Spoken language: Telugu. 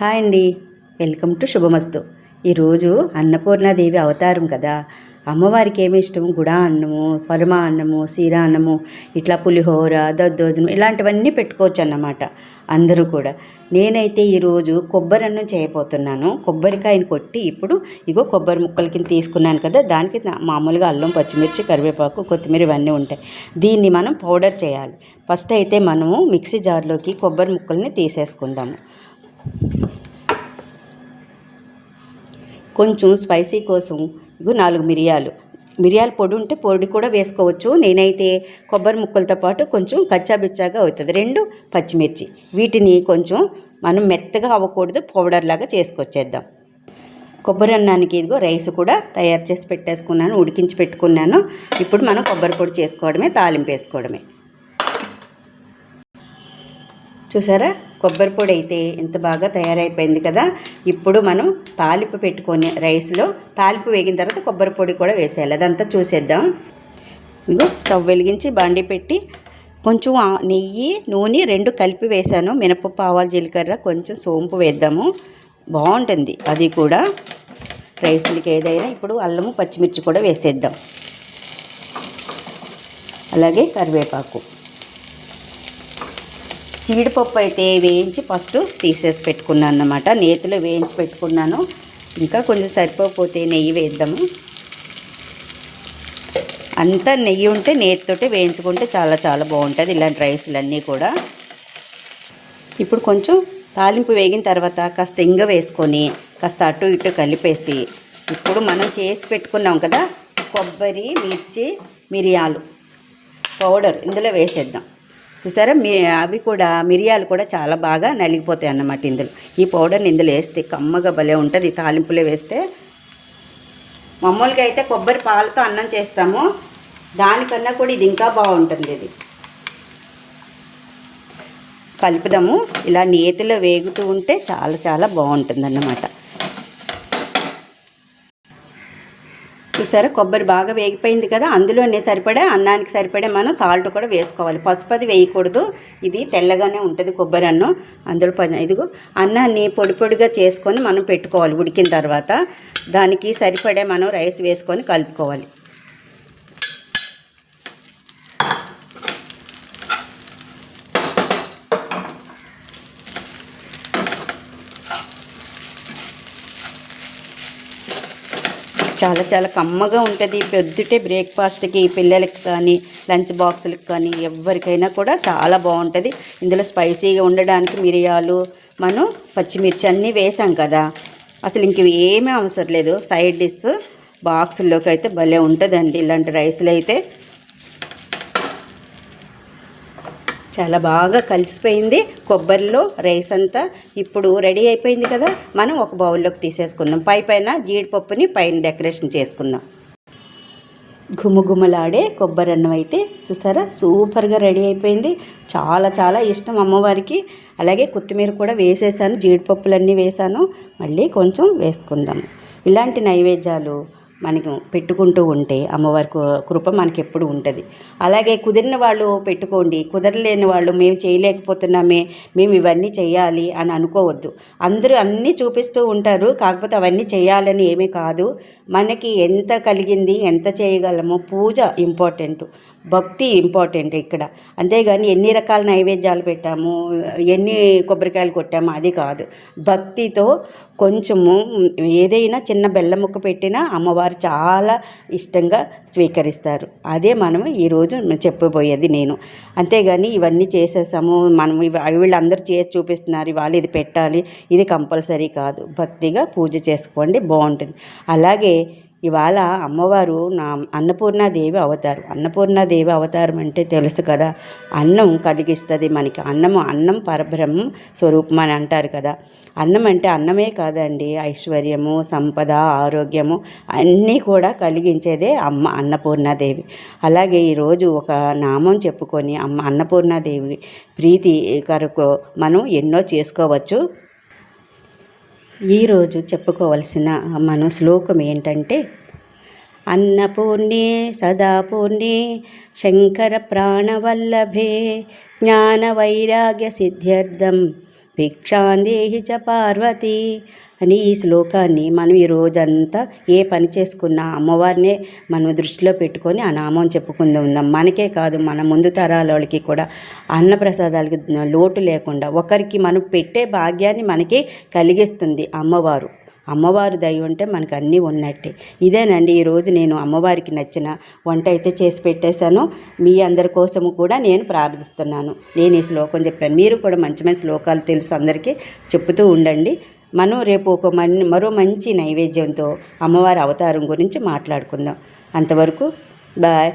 హాయ్ అండి. వెల్కమ్ టు శుభమస్తు. ఈరోజు అన్నపూర్ణాదేవి అవతారం కదా. అమ్మవారికి ఏమి ఇష్టం? గుడా అన్నము పరమా అన్నము సీరా అన్నము ఇట్లా పులిహోర దద్దోజనం ఇలాంటివన్నీ పెట్టుకోవచ్చు అన్నమాట అందరూ కూడా. నేనైతే ఈరోజు కొబ్బరి అన్నం చేయబోతున్నాను. కొబ్బరికాయని కొట్టి ఇప్పుడు ఇగో కొబ్బరి ముక్కల కింద తీసుకున్నాను కదా. దానికి మామూలుగా అల్లం పచ్చిమిర్చి కరివేపాకు కొత్తిమీర ఇవన్నీ ఉంటాయి. దీన్ని మనం పౌడర్ చేయాలి. ఫస్ట్ అయితే మనము మిక్సీ జార్లోకి కొబ్బరి ముక్కల్ని తీసేసుకుందాము. కొంచెం స్పైసీ కోసం నాలుగు మిరియాలు. మిరియాల పొడి ఉంటే పొడి కూడా వేసుకోవచ్చు. నేనైతే కొబ్బరి ముక్కలతో పాటు కొంచెం కచ్చాబిచ్చాగా అవుతుంది. రెండు పచ్చిమిర్చి. వీటిని కొంచెం మనం మెత్తగా అవ్వకూడదు. పౌడర్ లాగా చేసుకొచ్చేద్దాం. కొబ్బరి అన్నానికి ఇదిగో రైస్ కూడా తయారు చేసి పెట్టేసుకున్నాను. ఉడికించి పెట్టుకున్నాను. ఇప్పుడు మనం కొబ్బరి పొడి చేసుకోవడమే తాలింపు వేసుకోవడమే. చూసారా? కొబ్బరి పొడి అయితే ఎంత బాగా తయారైపోయింది కదా. ఇప్పుడు మనం తాలింపు పెట్టుకొని రైస్లో తాలింపు వేగిన తర్వాత కొబ్బరి పొడి కూడా వేసేయాలి. అదంతా చూసేద్దాం. ఇదిగో స్టవ్ వెలిగించి బాండి పెట్టి కొంచెం నెయ్యి నూనె రెండు కలిపి వేసాను. మినపప్పు ఆవాలు జీలకర్ర కొంచెం సోంపు వేద్దాము. బాగుంటుంది అది కూడా. రైస్లకి ఏదైనా ఇప్పుడు అల్లము పచ్చిమిర్చి కూడా వేసేద్దాం. అలాగే కరివేపాకు. జీడిపప్పు అయితే వేయించి ఫస్ట్ తీసేసి పెట్టుకున్నాను అన్నమాట. నేతిలో వేయించి పెట్టుకున్నాను. ఇంకా కొంచెం సరిపోకపోతే నెయ్యి వేద్దాము. అంతా నెయ్యి ఉంటే నేతితోటి వేయించుకుంటే చాలా చాలా బాగుంటుంది ఇలాంటి రైస్లన్నీ కూడా. ఇప్పుడు కొంచెం తాలింపు వేగిన తర్వాత కాస్త ఇంగ వేసుకొని కాస్త అటు ఇటు కలిపేసి ఇప్పుడు మనం చేసి పెట్టుకున్నాం కదా కొబ్బరి మిర్చి మిరియాలు పౌడర్ ఇందులో వేసేద్దాం. చూసారా? మీ అవి కూడా మిరియాలు కూడా చాలా బాగా నలిగిపోతాయి అన్నమాట ఇందులో. ఈ పౌడర్ని ఇందులో వేస్తే కమ్మగా భలే ఉంటుంది. తాలింపులో వేస్తే. మామూలుగా అయితే కొబ్బరి పాలతో అన్నం చేస్తాము. దానికన్నా కూడా ఇది ఇంకా బాగుంటుంది ఇది. కలుపుదాము. ఇలా నేతిలో వేగుతూ ఉంటే చాలా చాలా బాగుంటుంది అన్నమాట. చూసారా? కొబ్బరి బాగా వేగిపోయింది కదా అందులోనే సరిపడే అన్నానికి సరిపడే మనం సాల్ట్ కూడా వేసుకోవాలి. పసుపు అది వేయకూడదు. ఇది తెల్లగానే ఉంటుంది కొబ్బరి అన్నం. అందులో ఇదిగో అన్నాన్ని పొడి పొడిగా చేసుకొని మనం పెట్టుకోవాలి ఉడికిన తర్వాత. దానికి సరిపడే మనం రైస్ వేసుకొని కలుపుకోవాలి. చాలా చాలా కమ్మగా ఉంటుంది. పొద్దుటే బ్రేక్ఫాస్ట్కి పిల్లలకి కానీ లంచ్ బాక్సులకు కానీ ఎవరికైనా కూడా చాలా బాగుంటుంది. ఇందులో స్పైసీగా ఉండడానికి మిరియాలు మనం పచ్చిమిర్చి అన్నీ వేసాం కదా. అసలు ఇంక ఏమీ అవసరం లేదు. సైడ్ డిష్ బాక్సుల్లోకి అయితే భలే ఉంటుందండి. ఇలాంటి రైస్లు అయితే చాలా బాగా కలిసిపోయింది. కొబ్బరిలో రైస్ అంతా ఇప్పుడు రెడీ అయిపోయింది కదా. మనం ఒక బౌల్లోకి తీసేసుకుందాం. పై పైన జీడిపప్పుని పైన డెకరేషన్ చేసుకుందాం. గుమగుమలాడే కొబ్బరి అన్నం అయితే చూసారా? సూపర్గా రెడీ అయిపోయింది. చాలా చాలా ఇష్టం అమ్మవారికి. అలాగే కొత్తిమీర కూడా వేసేసాను. జీడిపప్పులన్నీ వేసాను. మళ్ళీ కొంచెం వేసుకుందాం. ఇలాంటి నైవేద్యాలు మనకు పెట్టుకుంటూ ఉంటే అమ్మవారి కృప మనకి ఎప్పుడు ఉంటుంది. అలాగే కుదిరిన వాళ్ళు పెట్టుకోండి. కుదరలేని వాళ్ళు మేము చేయలేకపోతున్నామే మేము ఇవన్నీ చేయాలి అని అనుకోవద్దు. అందరూ అన్నీ చూపిస్తూ ఉంటారు. కాకపోతే అవన్నీ చేయాలని ఏమీ కాదు. మనకి ఎంత కలిగింది ఎంత చేయగలమో పూజ ఇంపార్టెంట్. భక్తి ఇంపార్టెంట్ ఇక్కడ. అంతేగాని ఎన్ని రకాల నైవేద్యాలు పెట్టాము ఎన్ని కొబ్బరికాయలు కొట్టాము అది కాదు. భక్తితో కొంచెము ఏదైనా చిన్న బెల్లం ముక్క పెట్టినా అమ్మవారు చాలా ఇష్టంగా స్వీకరిస్తారు. అదే మనం ఈరోజు చెప్పబోయేది నేను. అంతేగాని ఇవన్నీ చేసేసాము మనం వీళ్ళందరూ చేసి చూపిస్తున్నారు ఇవాళ ఇది పెట్టాలి ఇది కంపల్సరీ కాదు. భక్తిగా పూజ చేసుకోండి బాగుంటుంది. అలాగే ఇవాళ అమ్మవారు నా అన్నపూర్ణాదేవి అవతారం. అన్నపూర్ణాదేవి అవతారం అంటే తెలుసు కదా అన్నం కలిగిస్తుంది మనకి. అన్నము అన్నం పరబ్రహ్మం స్వరూపం అని అంటారు కదా. అన్నం అంటే అన్నమే కాదండి ఐశ్వర్యము సంపద ఆరోగ్యము అన్నీ కూడా కలిగించేదే అమ్మ అన్నపూర్ణాదేవి. అలాగే ఈరోజు ఒక నామం చెప్పుకొని అమ్మ అన్నపూర్ణాదేవి ప్రీతి కొరకు మనం ఎన్నో చేసుకోవచ్చు. ఈరోజు చెప్పుకోవలసిన మన శ్లోకం ఏంటంటే అన్నపూర్ణే సదాపూర్ణే శంకర ప్రాణవల్లభే జ్ఞాన వైరాగ్య సిద్ధ్యర్థం భిక్షాందేహి చ పార్వతి అని ఈ శ్లోకాన్ని మనం ఈ రోజంతా ఏ పని చేసుకున్నా అమ్మవారినే మనం దృష్టిలో పెట్టుకొని ఆ నామం చెప్పుకుందాం. ఉందాం మనకే కాదు మన ముందు తరాల వాళ్ళకి కూడా అన్నప్రసాదాలకి లోటు లేకుండా ఒకరికి మనం పెట్టే భాగ్యాన్ని మనకి కలిగిస్తుంది అమ్మవారు. అమ్మవారు దయ ఉంటే మనకు అన్నీ ఉన్నట్టే. ఇదేనండి ఈరోజు నేను అమ్మవారికి నచ్చిన వంట అయితే చేసి పెట్టేశాను. మీ అందరి కోసము కూడా నేను ప్రార్థిస్తున్నాను. నేను ఈ శ్లోకం చెప్పాను. మీరు కూడా మంచి మంచి శ్లోకాలు తెలుసు అందరికీ. చెప్తూ ఉండండి. మనం రేపు ఒక మన్ మరో మంచి నైవేద్యంతో అమ్మవారి అవతారం గురించి మాట్లాడుకుందాం. అంతవరకు బాయ్.